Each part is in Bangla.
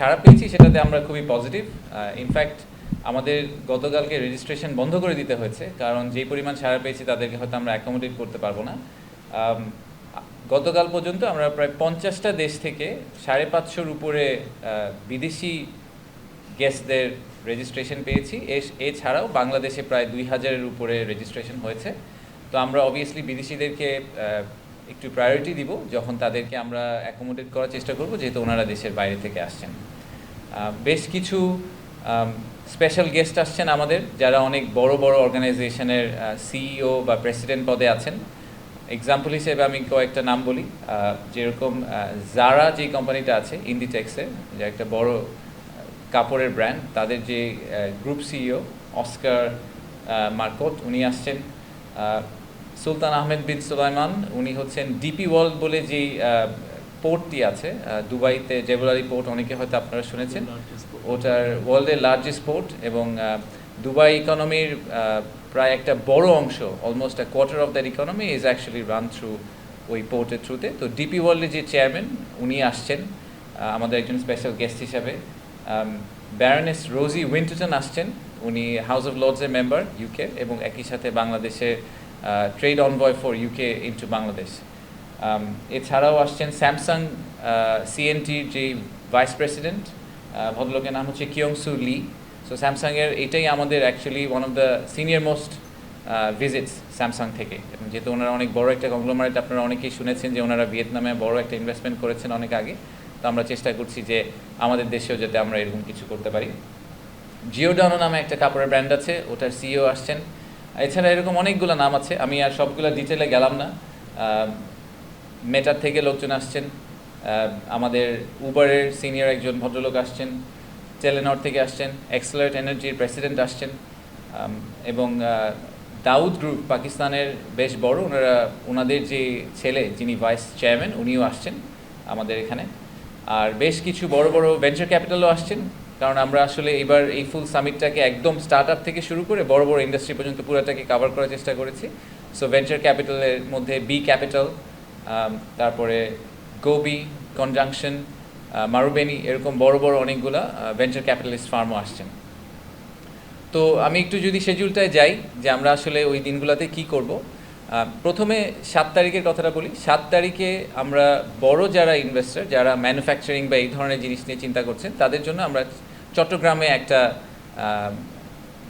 সাড়া পেয়েছি, সেটাতে আমরা খুবই পজিটিভ ইনফ্যাক্ট আমাদের গতকালকে রেজিস্ট্রেশন বন্ধ করে দিতে হয়েছে, কারণ যেই পরিমাণ সাড়া পেয়েছি তাদেরকে হয়তো আমরা অ্যাকোমোডেট করতে পারব না। গতকাল পর্যন্ত আমরা প্রায় পঞ্চাশটা দেশ থেকে সাড়ে পাঁচশোর উপরে বিদেশি গেস্টদের রেজিস্ট্রেশন পেয়েছি। এছাড়াও বাংলাদেশে প্রায় দুই হাজারের উপরে রেজিস্ট্রেশন হয়েছে। তো আমরা অবভিয়াসলি বিদেশিদেরকে একটু প্রায়োরিটি দিব, যখন তাদেরকে আমরা অ্যাকোমোডেট করার চেষ্টা করব, যেহেতু ওনারা দেশের বাইরে থেকে আসছেন। বেশ কিছু স্পেশাল গেস্ট আসছেন আমাদের, যারা অনেক বড় বড় অর্গানাইজেশনের সিইও বা প্রেসিডেন্ট পদে আছেন। এক্সাম্পল হিসেবে আমি কয়েকটা নাম বলি। যেরকম জারা যে কোম্পানিটা আছে ইন্ডিটেক্সের যে একটা বড় কাপড়ের ব্র্যান্ড তাদের যে গ্রুপ সিইও অস্কার মার্কট, উনি আসছেন। সুলতান আহমেদ বিন সুলাইমান, উনি হচ্ছেন ডিপি ওয়ার্ল্ড বলে যেই পোর্টটি আছে দুবাইতে জেবুলারি পোর্ট, অনেকে হয়তো আপনারা শুনেছেন। ওটার ওয়ার্ল্ডের লার্জেস্ট পোর্ট এবং দুবাই ইকোনমির প্রায় একটা বড় অংশ almost a quarter of that economy is actually run through ওই পোর্টের থ্রুতে তো ডিপি ওয়ার্ল্ডের যে চেয়ারম্যান উনি আসছেন আমাদের একজন স্পেশাল গেস্ট হিসাবে। ব্যারনেস রোজি উইন্টন আসছেন, উনি হাউস অফ লর্ডসের মেম্বার ইউকে এবং একই সাথে বাংলাদেশের trade envoy for UK into Bangladesh এছাড়াও আসছেন স্যামসাং সিএনটির যে ভাইস প্রেসিডেন্ট ভদ্রলোকের নাম হচ্ছে কিয়ং সু লি সো স্যামসাংয়ের এটাই আমাদের actually one of the senior most visits Samsung থেকে। যেহেতু ওনারা অনেক বড় একটা কংগ্লোমারেট আপনারা অনেকেই শুনেছেন যে ওনারা ভিয়েতনামে বড় একটা ইনভেস্টমেন্ট করেছেন অনেক আগে। তো আমরা চেষ্টা করছি যে আমাদের দেশেও যাতে আমরা এরকম কিছু করতে পারি। জিওডানো নামে একটা কাপড়ের ব্র্যান্ড আছে, ওটার সিইও আসছেন। এছাড়া এরকম অনেকগুলো নাম আছে, আমি আর সবগুলো ডিটেলে গেলাম না। মেটার থেকে লোকজন আসছেন আমাদের উবারের সিনিয়র একজন ভদ্রলোক আসছেন টেলেনর থেকে আসছেন এক্সেলারেট এনার্জির প্রেসিডেন্ট আসছেন এবং দাউদ গ্রুপ পাকিস্তানের বেশ বড়, ওনারা, ওনাদের যে ছেলে, যিনি ভাইস চেয়ারম্যান উনিও আসছেন আমাদের এখানে। আর বেশ কিছু বড় বড় ভেঞ্চার ক্যাপিটালও আসছেন। কারণ আমরা আসলে এবার এই ফুল সামিটটাকে একদম স্টার্ট আপ থেকে শুরু করে বড় বড় ইন্ডাস্ট্রি পর্যন্ত পুরোটাকে কভার করার চেষ্টা করেছি। সো ভেঞ্চার ক্যাপিটালের মধ্যে বি ক্যাপিটাল তারপরে গোবি কনজাংশন মারুবেনি এরকম বড় বড় অনেকগুলা ভেঞ্চার ক্যাপিটালিস্ট ফার্মও আসছেন। তো আমি একটু যদি শিডিউলটায় যাই যে আমরা আসলে ওই দিনগুলোতে কি করব প্রথমে সাত তারিখের কথাটা বলি। সাত তারিখে আমরা বড় যারা ইনভেস্টর যারা ম্যানুফ্যাকচারিং বা এই ধরনের জিনিস নিয়ে চিন্তা করছেন, তাদের জন্য আমরা চট্টগ্রামে একটা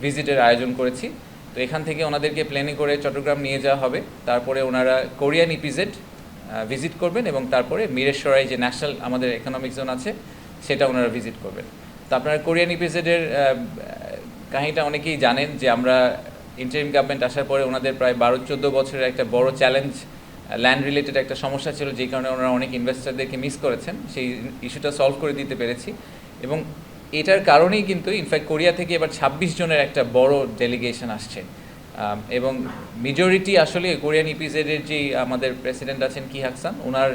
ভিজিটের আয়োজন করেছি। তো এখান থেকে ওনাদেরকে প্লেনে করে চট্টগ্রাম নিয়ে যাওয়া হবে। তারপরে ওনারা কোরিয়ান ইপিজেড ভিজিট করবেন এবং তারপরে মিরেশ্বরাই যে ন্যাশনাল আমাদের ইকোনমিক জোন আছে, সেটা ওনারা ভিজিট করবেন। তো আপনারা কোরিয়ান ইপিজেডের কাহিনীটা অনেকেই জানেন যে আমরা ইন্টারিম গভর্নমেন্ট আসার পরে ওনাদের প্রায় বারো চোদ্দ বছরের একটা বড় চ্যালেঞ্জ ল্যান্ড রিলেটেড একটা সমস্যা ছিল, যেই কারণে ওনারা অনেক ইনভেস্টারদেরকে মিস করেছেন। সেই ইস্যুটা সলভ করে দিতে পেরেছি। এবং এটার কারণেই কিন্তু ইনফ্যাক্ট কোরিয়া থেকে এবার ছাব্বিশ জনের একটা বড় ডেলিগেশন আসছে। এবং মেজরিটি আসলে কোরিয়ান ইপিজেডের যে আমাদের প্রেসিডেন্ট আছেন কি হাকসান ওনার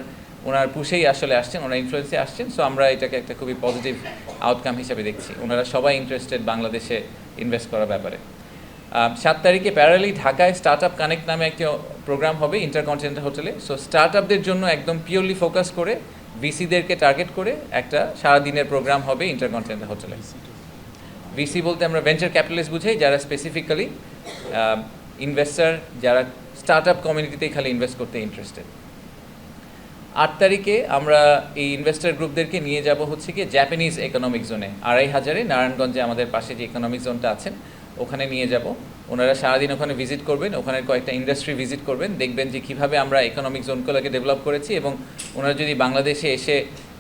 ওনার পুষেই আসলে আসছেন ওনার ইনফ্লুয়েন্সে আসছেন সো আমরা এটাকে একটা খুবই পজিটিভ আউটকাম হিসেবে দেখছি। ওনারা সবাই ইন্টারেস্টেড বাংলাদেশে ইনভেস্ট করার ব্যাপারে। সাত তারিখে প্যারালি ঢাকায় স্টার্ট আপ কানেক্ট নামে একটি প্রোগ্রাম হবে ইন্টারকন্টিনেন্টাল হোটেলে সো স্টার্ট আপদের জন্য একদম পিওরলি ফোকাস করে ভিসিদেরকে টার্গেট করে একটা সারাদিনের প্রোগ্রাম হবে ইন্টারকন্টিনেন্টাল হোটেলে ভিসি বলতে আমরা ভেঞ্চার ক্যাপিটালিস্ট বুঝাই, যারা স্পেসিফিক্যালি ইনভেস্টার যারা স্টার্ট আপ কমিউনিটিতেই খালি ইনভেস্ট করতে ইন্টারেস্টেড আট তারিখে আমরা এই ইনভেস্টর গ্রুপদেরকে নিয়ে যাব হচ্ছে কি জাপানিজ ইকোনমিক জোনে আড়াই হাজারে, নারায়ণগঞ্জে আমাদের পাশে যে ইকোনমিক জোনটা আছেন ওখানে নিয়ে যাব। ওনারা সারাদিন ওখানে ভিজিট করবেন ওখানে কয়েকটা ইন্ডাস্ট্রি ভিজিট করবেন, দেখবেন যে কীভাবে আমরা ইকোনমিক জোনগুলোকে ডেভেলপ করেছি এবং ওনারা যদি বাংলাদেশে এসে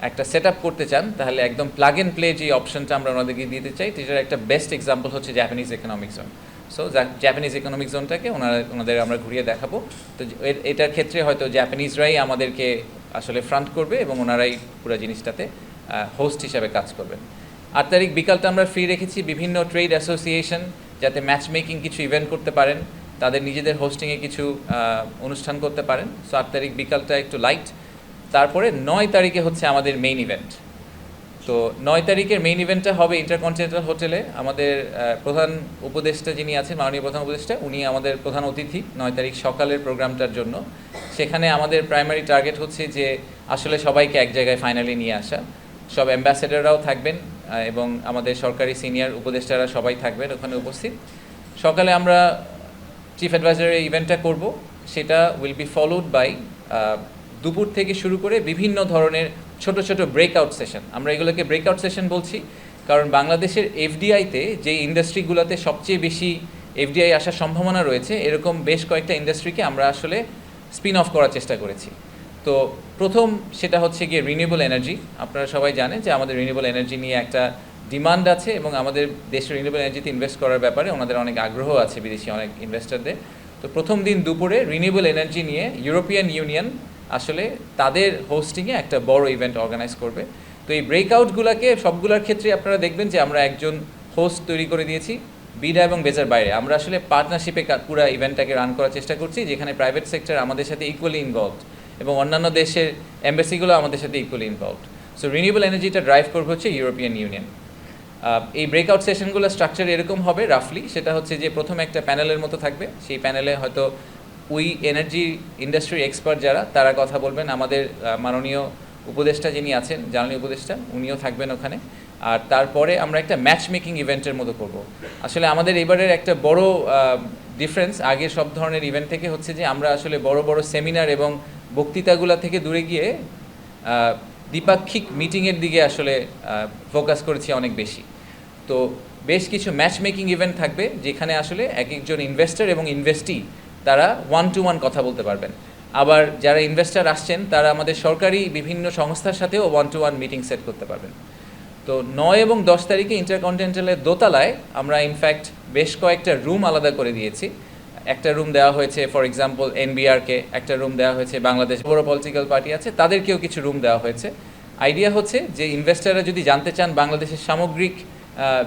একটা সেট আপ করতে চান, তাহলে একদম প্লাগ অ্যান্ড প্লে যে অপশনটা আমরা ওনাদেরকে দিতে চাই, সেটার একটা বেস্ট এক্সাম্পল হচ্ছে Japanese economic zone so Japanese economic জোনটাকে ওনারা, ওনাদের আমরা ঘুরিয়ে দেখাবো। তো এটার ক্ষেত্রে হয়তো জাপানিজরাই আমাদেরকে আসলে ফ্রন্ট করবে এবং ওনারাই পুরো জিনিসটাতে হোস্ট হিসাবে কাজ করবেন। আট তারিখ বিকালটা আমরা ফ্রি রেখেছি, বিভিন্ন ট্রেড অ্যাসোসিয়েশন যাতে ম্যাচ মেকিং কিছু ইভেন্ট করতে পারেন, তাদের নিজেদের হোস্টিংয়ে কিছু অনুষ্ঠান করতে পারেন। সো আট তারিখ বিকালটা একটু লাইট তারপরে নয় তারিখে হচ্ছে আমাদের মেইন ইভেন্ট তো নয় তারিখের মেইন ইভেন্টটা হবে ইন্টারকন্টিনেন্টাল হোটেলে আমাদের প্রধান উপদেষ্টা যিনি আছেন, মাননীয় প্রধান উপদেষ্টা, উনি আমাদের প্রধান অতিথি নয় তারিখ সকালের প্রোগ্রামটার জন্য। সেখানে আমাদের প্রাইমারি টার্গেট হচ্ছে যে আসলে সবাইকে এক জায়গায় ফাইনালি নিয়ে আসা। সব অ্যাম্বাসেডাররাও থাকবেন এবং আমাদের সরকারি সিনিয়র উপদেষ্টারা সবাই থাকবেন ওখানে উপস্থিত। সকালে আমরা চিফ অ্যাডভাইজারের ইভেন্টটা করব। সেটা উইল বি ফলোড বাই দুপুর থেকে শুরু করে বিভিন্ন ধরনের ছোট ছোট ব্রেকআউট সেশন আমরা এগুলোকে ব্রেকআউট সেশন বলছি, কারণ বাংলাদেশের এফডিআইতে যে ইন্ডাস্ট্রিগুলোতে সবচেয়ে বেশি এফডিআই আসার সম্ভাবনা রয়েছে, এরকম বেশ কয়েকটা ইন্ডাস্ট্রিকে আমরা আসলে স্পিন অফ করার চেষ্টা করেছি। তো প্রথম সেটা হচ্ছে গিয়ে রিনিউয়েবল এনার্জি আপনারা সবাই জানেন যে আমাদের রিনিউয়েবল এনার্জি নিয়ে একটা ডিমান্ড আছে এবং আমাদের দেশের রিনিউয়েবল এনার্জিতে ইনভেস্ট করার ব্যাপারে ওনাদের অনেক আগ্রহ আছে বিদেশি অনেক ইনভেস্টরদের তো প্রথম দিন দুপুরে রিনিউয়েবল এনার্জি নিয়ে ইউরোপিয়ান ইউনিয়ন আসলে তাদের হোস্টিংয়ে একটা বড় ইভেন্ট অর্গানাইজ করবে। তো এই ব্রেকআউটগুলোকে সবগুলোর ক্ষেত্রে আপনারা দেখবেন যে আমরা একজন হোস্ট তৈরি করে দিয়েছি, বিডা এবং বেজার বাইরে। আমরা আসলে পার্টনারশিপে পুরো ইভেন্টটাকে রান করার চেষ্টা করছি, যেখানে প্রাইভেট সেক্টর আমাদের সাথে ইকুয়ালি ইনভলভড এবং অন্যান্য দেশের এম্বাসিগুলো আমাদের সাথে ইকুয়ালি ইনভলভড সো রিনিউয়েবল এনার্জিটা ড্রাইভ করবে হচ্ছে ইউরোপিয়ান ইউনিয়ন এই ব্রেকআউট সেশনগুলো স্ট্রাকচার এরকম হবে রাফলি সেটা হচ্ছে যে প্রথম একটা প্যানেলের মতো থাকবে। সেই প্যানেলে হয়তো উই এনার্জি ইন্ডাস্ট্রির এক্সপার্ট যারা, তারা কথা বলবেন। আমাদের মাননীয় উপদেষ্টা যিনি আছেন, জ্বালানি উপদেষ্টা, উনিও থাকবেন ওখানে। আর তারপরে আমরা একটা ম্যাচ মেকিং ইভেন্টের মতো করব। আসলে আমাদের এবারের একটা বড় ডিফারেন্স আগের সব ধরনের ইভেন্ট থেকে হচ্ছে যে আমরা আসলে বড় বড় সেমিনার এবং বক্তৃতাগুলো থেকে দূরে গিয়ে দ্বিপাক্ষিক মিটিংয়ের দিকে আসলে ফোকাস করেছি অনেক বেশি। তো বেশ কিছু ম্যাচ মেকিং ইভেন্ট থাকবে, যেখানে আসলে এক একজন ইনভেস্টর এবং ইনভেস্টি তারা ওয়ান টু ওয়ান কথা বলতে পারবেন। আবার যারা ইনভেস্টর আসছেন, তারা আমাদের সরকারি বিভিন্ন সংস্থার সাথেও one to one meeting set করতে পারবেন। তো নয় এবং দশ তারিখে ইন্টারকন্টিনেন্টালের দোতলায় আমরা ইনফ্যাক্ট বেশ কয়েকটা রুম আলাদা করে দিয়েছি। একটা রুম দেওয়া হয়েছে ফর এক্সাম্পল এনবিআরকে একটা রুম দেওয়া হয়েছে বাংলাদেশ বড় পলিটিক্যাল পার্টি আছে, তাদেরকেও কিছু রুম দেওয়া হয়েছে। আইডিয়া হচ্ছে যে ইনভেস্টাররা যদি জানতে চান বাংলাদেশের সামগ্রিক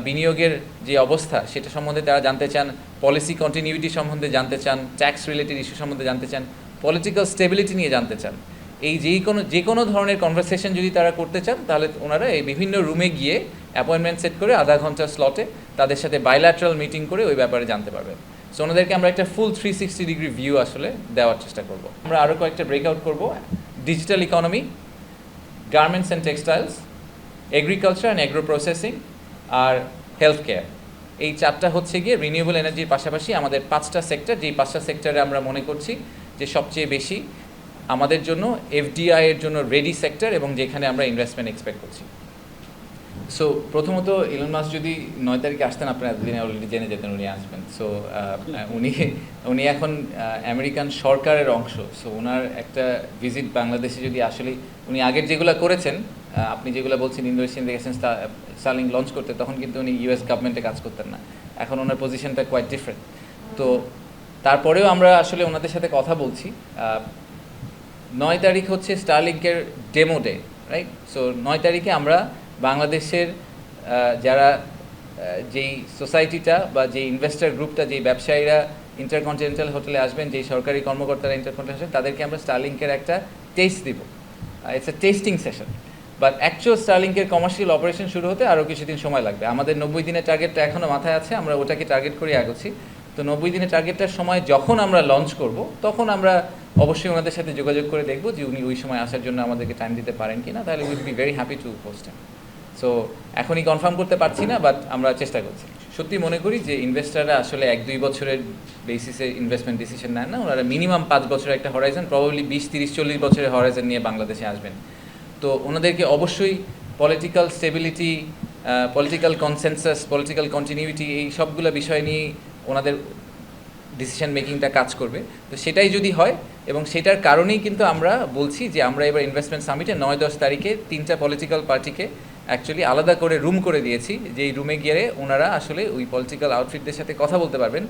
বিনিয়োগের যে অবস্থা, সেটা সম্বন্ধে তারা জানতে চান পলিসি কন্টিনিউটি সম্বন্ধে জানতে চান ট্যাক্স রিলেটেড ইস্যু সম্বন্ধে জানতে চান পলিটিক্যাল স্টেবিলিটি নিয়ে জানতে চান, এই যেই কোনো, যে কোনো ধরনের কনভারসেশন যদি তারা করতে চান, তাহলে ওনারা এই বিভিন্ন রুমে গিয়ে অ্যাপয়েন্টমেন্ট সেট করে আধা ঘণ্টার স্লটে তাদের সাথে বাইল্যাটারাল মিটিং করে ওই ব্যাপারে জানতে পারবেন। সো ওনাদেরকে আমরা একটা full three sixty degree view আসলে দেওয়ার চেষ্টা করব। আমরা আরও কয়েকটা ব্রেকআউট করব। Digital economy garments and textiles agriculture and agro processing R health care এই চারটা হচ্ছে গিয়ে রিনিউয়েবল এনার্জির পাশাপাশি আমাদের পাঁচটা সেক্টর যেই পাঁচটা সেক্টরে আমরা মনে করছি যে সবচেয়ে বেশি আমাদের জন্য এফডিআই এর জন্য রেডি সেক্টর এবং যেখানে আমরা ইনভেস্টমেন্ট এক্সপেক্ট করছি। সো প্রথমত ইলন মাস যদি নয় তারিখে আসতেন আপনারা এতদিনে অলরেডি জেনে যেতেন উনি আসবেন। সো উনি উনি এখন আমেরিকান সরকারের অংশ। সো ওনার একটা ভিজিট বাংলাদেশে যদি আসলে উনি আগের যেগুলো করেছেন আপনি যেগুলো বলছেন ইন্দোনেশিয়ান দেখেছেন স্টার্লিং লঞ্চ করতে তখন কিন্তু উনি ইউএস গভর্নমেন্টে কাজ করতেন না। এখন ওনার পজিশনটা কোয়াইট ডিফারেন্ট তো তারপরেও আমরা আসলে ওনাদের সাথে কথা বলছি। নয় তারিখ হচ্ছে স্টারলিংকের ডেমো ডে রাইট সো নয় তারিখে আমরা বাংলাদেশের যারা যেই সোসাইটিটা বা যেই ইনভেস্টর গ্রুপটা যেই ব্যবসায়ীরা ইন্টারকন্টিনেন্টাল হোটেলে আসবেন, যেই সরকারি কর্মকর্তারা ইন্টারকন্টিনেন্টাল আসবেন, তাদেরকে আমরা স্টারলিংকের একটা টেস্ট দিব। It's a testing session but actual স্টারলিংকের commercial operation শুরু হতে আরও কিছুদিন সময় লাগবে। আমাদের নব্বই দিনের টার্গেটটা এখনও মাথায় আছে, আমরা ওটাকে টার্গেট করে আগোচ্ছি তো নব্বই দিনের টার্গেটটার সময় যখন আমরা লঞ্চ করব, তখন আমরা অবশ্যই ওনাদের সাথে যোগাযোগ করে দেখব যে উনি ওই সময় আসার জন্য আমাদেরকে টাইম দিতে পারেন কিনা। তাহলে will be very happy to host so এখনই কনফার্ম করতে পারছি না বাট আমরা চেষ্টা করছি। সত্যি মনে করি যে ইনভেস্টাররা আসলে এক দুই বছরের বেসিসে ইনভেস্টমেন্ট ডিসিশন নেন না, ওনারা মিনিমাম পাঁচ বছরের একটা হরাইজন প্রবাবলি বিশ, তিরিশ, চল্লিশ বছরের হরাইজন নিয়ে বাংলাদেশে আসবেন। তো ওনাদেরকে অবশ্যই political stability political consensus political continuity এই সবগুলো বিষয় নিয়ে ওনাদের ডিসিশন মেকিংটা কাজ করবে। তো সেটাই যদি হয়, এবং সেটার কারণেই কিন্তু আমরা বলছি যে আমরা এবার ইনভেস্টমেন্ট সামিটে নয় দশ তারিখে তিনটা পলিটিক্যাল পার্টিকে অ্যাকচুয়ালি আলাদা করে রুম করে দিয়েছি যে এই রুমে গিয়ে ওনারা আসলে ওই পলিটিক্যাল আউটফিটদের সাথে কথা বলতে পারবেন,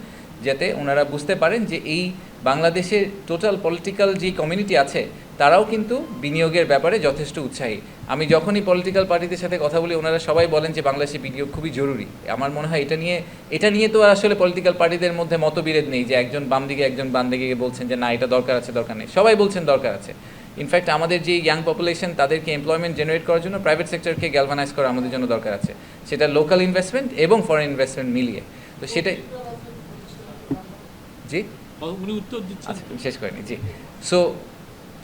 যাতে ওনারা বুঝতে পারেন যে এই বাংলাদেশের টোটাল পলিটিক্যাল যে কমিউনিটি আছে, তারাও কিন্তু বিনিয়োগের ব্যাপারে যথেষ্ট উৎসাহী। আমি যখনই পলিটিক্যাল পার্টিদের সাথে কথা বলি, ওনারা সবাই বলেন যে বাংলাদেশে বিনিয়োগ খুবই জরুরি। আমার মনে হয় এটা নিয়ে এটা নিয়ে তো আসলে পলিটিক্যাল পার্টিদের মধ্যে মতবিরোধ নেই যে একজন বাম দিকে একজন বাম দিকে বলছেন যে না, এটা দরকার আছে, দরকার নেই। সবাই বলছেন দরকার আছে। ইনফ্যাক্ট আমাদের যে ইয়াং পপুলেশন তাদেরকে এমপ্লয়মেন্ট জেনারেট করার জন্য প্রাইভেট সেক্টরকে গ্যালভানাইজ করা আমাদের জন্য দরকার আছে। সেটা লোকাল ইনভেস্টমেন্ট এবং ফরেন ইনভেস্টমেন্ট মিলিয়ে। তো সেটাই জি? আচ্ছা শেষ করিনি জি। সো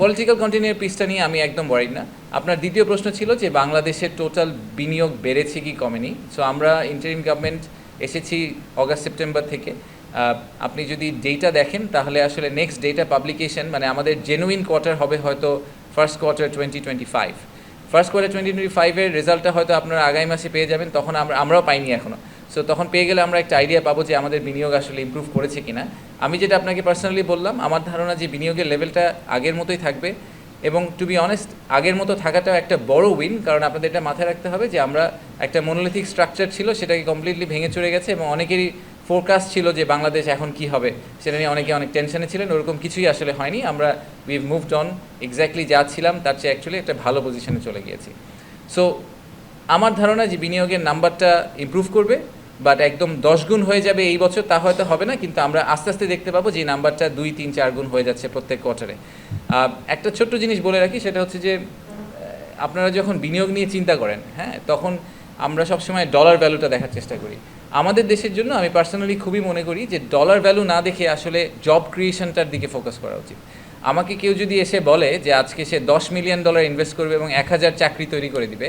পলিটিক্যাল কন্টিনিউর পিসটা নিয়ে আমি একদম ওয়ারিড না। আপনার দ্বিতীয় প্রশ্ন ছিল যে বাংলাদেশের টোটাল বিনিয়োগ বেড়েছে কি কমেনি? সো আমরা ইন্টারিম গভর্নমেন্ট এসেছি অগাস্ট সেপ্টেম্বর থেকে। আপনি যদি ডেটা দেখেন, তাহলে আসলে নেক্সট ডেটা পাবলিকেশন মানে আমাদের জেনুইন কোয়ার্টার হবে হয়তো first quarter twenty twenty five first quarter twenty twenty ফাইভের রেজাল্টটা হয়তো আপনারা আগামী মাসে পেয়ে যাবেন, তখন আমরা, আমরাও পাইনি এখনও সো তখন পেয়ে গেলে আমরা একটা আইডিয়া পাবো যে আমাদের বিনিয়োগ আসলে ইমপ্রুভ করেছে কিনা। আমি যেটা আপনাকে পার্সোনালি বললাম, আমার ধারণা যে বিনিয়োগের লেভেলটা আগের মতোই থাকবে। এবং টু বি অনেস্ট আগের মতো থাকাটাও একটা বড় উইন কারণ আপনাদের এটা মাথায় রাখতে হবে যে আমরা একটা মনোলিথিক স্ট্রাকচার ছিল, সেটাকে কমপ্লিটলি ভেঙে চড়ে গেছে এবং অনেকেরই ফোরকাস্ট ছিল যে বাংলাদেশ এখন কি হবে, সেটা নিয়ে অনেকে অনেক টেনশনে ছিলেন, ওরকম কিছুই আসলে হয়নি। আমরা উইভ মুভড অন এক্স্যাক্টলি যা ছিলাম, তার চেয়ে অ্যাকচুয়ালি একটা ভালো পজিশনে চলে গিয়েছি। সো আমার ধারণা যে বিনিয়োগের নাম্বারটা ইমপ্রুভ করবে বাট একদম দশ গুণ হয়ে যাবে এই বছর, তা হয়তো হবে না, কিন্তু আমরা আস্তে আস্তে দেখতে পাবো যে নাম্বারটা দুই, তিন, চার গুণ হয়ে যাচ্ছে প্রত্যেক কোয়ার্টারে একটা ছোট্ট জিনিস বলে রাখি, সেটা হচ্ছে যে আপনারা যখন বিনিয়োগ নিয়ে চিন্তা করেন হ্যাঁ তখন আমরা সবসময় ডলার ভ্যালুটা দেখার চেষ্টা করি। আমাদের দেশের জন্য আমি পার্সোনালি খুবই মনে করি যে ডলার ভ্যালু না দেখে আসলে জব ক্রিয়েশনটার দিকে ফোকাস করা উচিত। আমাকে কেউ যদি এসে বলে যে আজকে সে দশ মিলিয়ন ডলার ইনভেস্ট করবে এবং এক হাজার চাকরি তৈরি করে দিবে,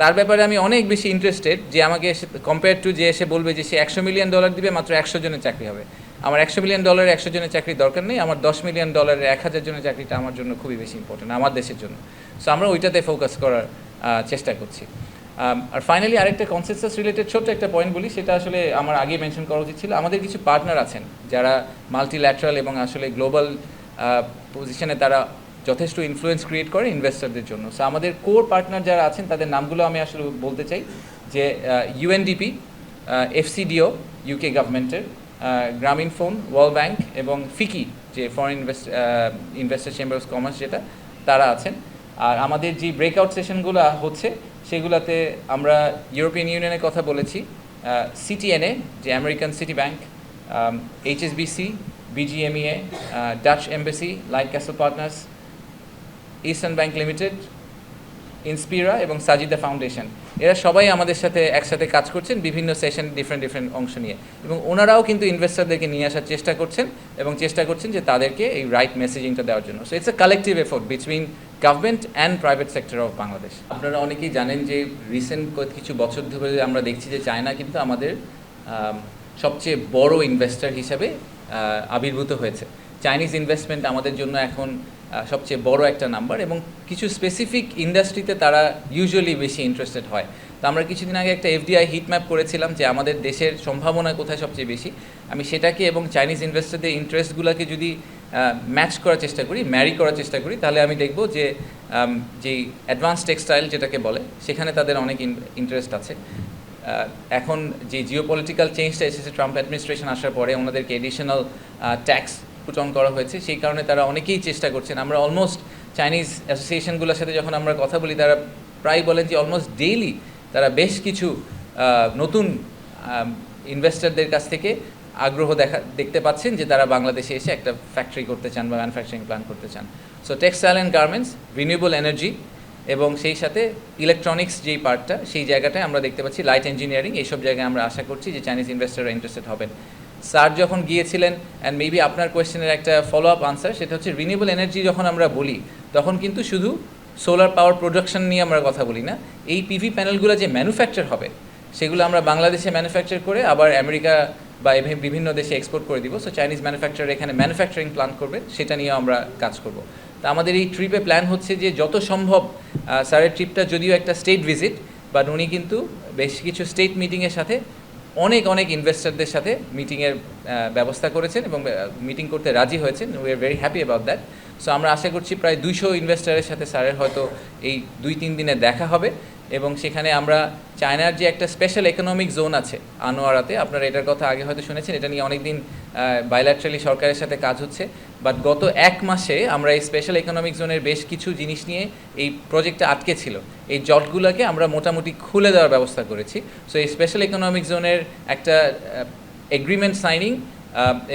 তার ব্যাপারে আমি অনেক বেশি ইন্টারেস্টেড যে আমাকে এসে কম্পেয়ার টু যে এসে বলবে যে সে একশো মিলিয়ন ডলার দিবে, মাত্র একশো জনের চাকরি হবে। আমার একশো মিলিয়ন ডলারের একশো জনের চাকরি দরকার নেই, আমার দশ মিলিয়ন ডলারের এক হাজার জনের চাকরিটা আমার জন্য খুবই বেশি ইম্পর্টেন্ট আমার দেশের জন্য। সো আমরা ওইটাতে ফোকাস করার চেষ্টা করছি। আর ফাইনালি আরেকটা কনসেন্সাস রিলেটেড ছোট্ট একটা পয়েন্ট বলি, সেটা আসলে আমার আগে মেনশন করা উচিত ছিল। আমাদের কিছু পার্টনার আছেন যারা মাল্টিল্যাটারাল এবং আসলে গ্লোবাল পজিশনে তারা যথেষ্ট ইনফ্লুয়েন্স ক্রিয়েট করে ইনভেস্টরদের জন্য। সো আমাদের কোর পার্টনার যারা আছেন, তাদের নামগুলো আমি আসলে বলতে চাই যে ইউএনডিপি এফসিডিও ইউকে গভর্নমেন্টের গ্রামীণ ফোন ওয়ার্ল্ড ব্যাংক এবং ফিকি যে foreign invest investor chamber of commerce যেটা, তারা আছেন। আর আমাদের যে ব্রেকআউট সেশনগুলো হচ্ছে, সেগুলোতে আমরা ইউরোপিয়ান ইউনিয়নের কথা বলেছি সিটিএনএ যে American City Bank HSBC BGMEA Dutch embassy Light Castle Partners Eastern Bank Limited Inspira এবং সাজিদা ফাউন্ডেশন এরা সবাই আমাদের সাথে একসাথে কাজ করছেন, বিভিন্ন সেশন ডিফারেন্ট ডিফারেন্ট অংশ নিয়ে। এবং ওনারাও কিন্তু ইনভেস্টারদেরকে নিয়ে আসার চেষ্টা করছেন এবং চেষ্টা করছেন যে তাদেরকে এই রাইট মেসেজিংটা দেওয়ার জন্য। So it's a collective effort between government and private sector of Bangladesh আপনারা অনেকেই জানেন যে রিসেন্ট কিছু বছর ধরে আমরা দেখছি যে চায়না কিন্তু আমাদের সবচেয়ে বড় ইনভেস্টার হিসাবে আবির্ভূত হয়েছে। চাইনিজ ইনভেস্টমেন্ট আমাদের জন্য এখন সবচেয়ে বড় একটা নাম্বার এবং কিছু স্পেসিফিক ইন্ডাস্ট্রিতে তারা ইউজুয়ালি বেশি ইন্টারেস্টেড হয়। তো আমরা কিছুদিন আগে একটা এফডিআই হিট ম্যাপ করেছিলাম যে আমাদের দেশের সম্ভাবনা কোথায় সবচেয়ে বেশি। আমি সেটাকে এবং চাইনিজ ইনভেস্টরদের ইন্টারেস্টগুলোকে যদি ম্যাচ করার চেষ্টা করি ম্যারি করার চেষ্টা করি, তাহলে আমি দেখব যে যেই অ্যাডভান্স টেক্সটাইল যেটাকে বলে, সেখানে তাদের অনেক ইন্টারেস্ট আছে। এখন যে জিও পলিটিক্যাল চেঞ্জটা এসেছে ট্রাম্প অ্যাডমিনিস্ট্রেশন আসার পরে ওনাদেরকে এডিশনাল ট্যাক্স অন করা হয়েছে, সেই কারণে তারা অনেকেই চেষ্টা করছেন। আমরা অলমোস্ট চাইনিজ অ্যাসোসিয়েশনগুলোর সাথে যখন আমরা কথা বলি, তারা প্রায় বলেন যে অলমোস্ট ডেইলি তারা বেশ কিছু নতুন ইনভেস্টরদের কাছ থেকে আগ্রহ দেখা, দেখতে পাচ্ছেন যে তারা বাংলাদেশে এসে একটা ফ্যাক্টরি করতে চান বা ম্যানুফ্যাকচারিং প্ল্যান করতে চান। So textile and garments renewable energy এবং সেই সাথে ইলেকট্রনিক্স যেই পার্টটা সেই জায়গাটায় আমরা দেখতে পাচ্ছি লাইট ইঞ্জিনিয়ারিং এইসব জায়গায় আমরা আশা করছি যে চাইনিজ ইনভেস্টররা ইন্টারেস্টেড হবেন। স্যার যখন গিয়েছিলেন অ্যান্ড মেবি আপনার কোয়েশ্চেনের একটা ফলো আপ আনসার সেটা হচ্ছে রিনিউয়েবল এনার্জি যখন আমরা বলি, তখন কিন্তু শুধু সোলার পাওয়ার প্রোডাকশন নিয়ে আমরা কথা বলি না। এই পিভি প্যানেলগুলো যে ম্যানুফ্যাকচার হবে, সেগুলো আমরা বাংলাদেশে ম্যানুফ্যাকচার করে আবার আমেরিকা বা বিভিন্ন দেশে এক্সপোর্ট করে দিব। সো চাইনিজ ম্যানুফ্যাকচার এখানে ম্যানুফ্যাকচারিং প্ল্যান করবে, সেটা নিয়েও আমরা কাজ করব। তা আমাদের এই ট্রিপে প্ল্যান হচ্ছে যে যত সম্ভব স্যারের ট্রিপটা যদিও একটা স্টেট ভিজিট বাট উনি কিন্তু বেশ কিছু স্টেট মিটিংয়ের সাথে অনেক অনেক ইনভেস্টারদের সাথে মিটিংয়ের ব্যবস্থা করেছেন এবং মিটিং করতে রাজি হয়েছেন। We are very happy about that so আমরা আশা করছি প্রায় দুইশো ইনভেস্টারের সাথে স্যারের হয়তো এই দুই, তিন দিনে দেখা হবে এবং সেখানে আমরা চায়নার যে একটা স্পেশাল ইকোনমিক জোন আছে, আনোয়ারাতে, আপনারা এটার কথা আগে হয়তো শুনেছেন, এটা নিয়ে অনেকদিন বাইল্যাট্রালি সরকারের সাথে কাজ হচ্ছে বাট গত এক মাসে আমরা এই স্পেশাল ইকোনমিক জোনের বেশ কিছু জিনিস নিয়ে এই প্রজেক্টটা আটকে ছিল। এই জটগুলোকে আমরা মোটামুটি খুলে দেওয়ার ব্যবস্থা করেছি। সো এই স্পেশাল ইকোনমিক জোনের একটা এগ্রিমেন্ট সাইনিং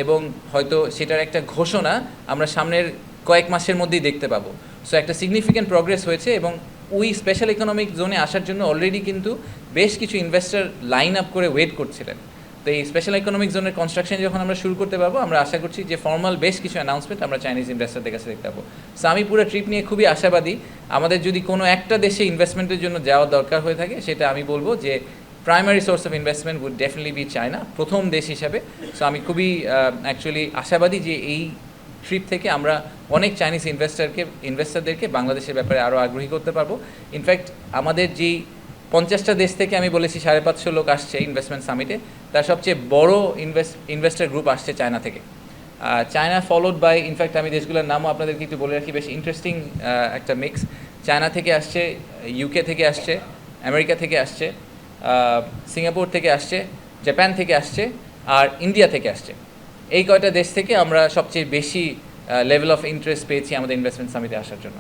এবং হয়তো সেটার একটা ঘোষণা আমরা সামনের কয়েক মাসের মধ্যেই দেখতে পাবো। সো একটা সিগনিফিক্যান্ট প্রগ্রেস হয়েছে এবং ওই স্পেশাল ইকোনমিক জোনে আসার জন্য অলরেডি কিন্তু বেশ কিছু ইনভেস্টর লাইন আপ করে ওয়েট করছিলেন। তো এই স্পেশাল ইকোনমিক জোনের কনস্ট্রাকশন যখন আমরা শুরু করতে পারব, আমরা আশা করছি যে ফর্মাল বেশ কিছু অ্যানাউন্সমেন্ট আমরা চাইনিজ ইনভেস্টারদের কাছে দেখতে পাবো। সো আমি পুরো ট্রিপ নিয়ে খুবই আশাবাদী। আমাদের যদি কোনো একটা দেশে ইনভেস্টমেন্টের জন্য যাওয়ার দরকার হয়ে থাকে, সেটা আমি বলব যে primary source of investment would definitely be China প্রথম দেশ হিসাবে। সো আমি খুবই অ্যাকচুয়ালি আশাবাদী যে এই ট্রিপ থেকে আমরা অনেক চাইনিজ ইনভেস্টারকে ইনভেস্টারদেরকে বাংলাদেশের ব্যাপারে আরও আগ্রহী করতে পারব। ইনফ্যাক্ট আমাদের যেই পঞ্চাশটা দেশ থেকে আমি বলেছি সাড়ে পাঁচশো লোক আসছে ইনভেস্টমেন্ট সামিটে তার সবচেয়ে বড় ইনভেস্ট ইনভেস্টার গ্রুপ আসছে চায়না থেকে। China followed by in fact আমি দেশগুলোর নামও আপনাদেরকে একটু বলে রাখি, বেশ ইন্টারেস্টিং একটা মিক্স চায়না থেকে আসছে ইউকে থেকে আসছে আমেরিকা থেকে আসছে সিঙ্গাপুর থেকে আসছে জাপান থেকে আসছে, আর ইন্ডিয়া থেকে আসছে। এই কয়টা দেশ থেকে আমরা সবচেয়ে বেশি লেভেল অফ ইন্টারেস্ট পেয়েছি আমাদের ইনভেস্টমেন্ট সামিটে আসার জন্য।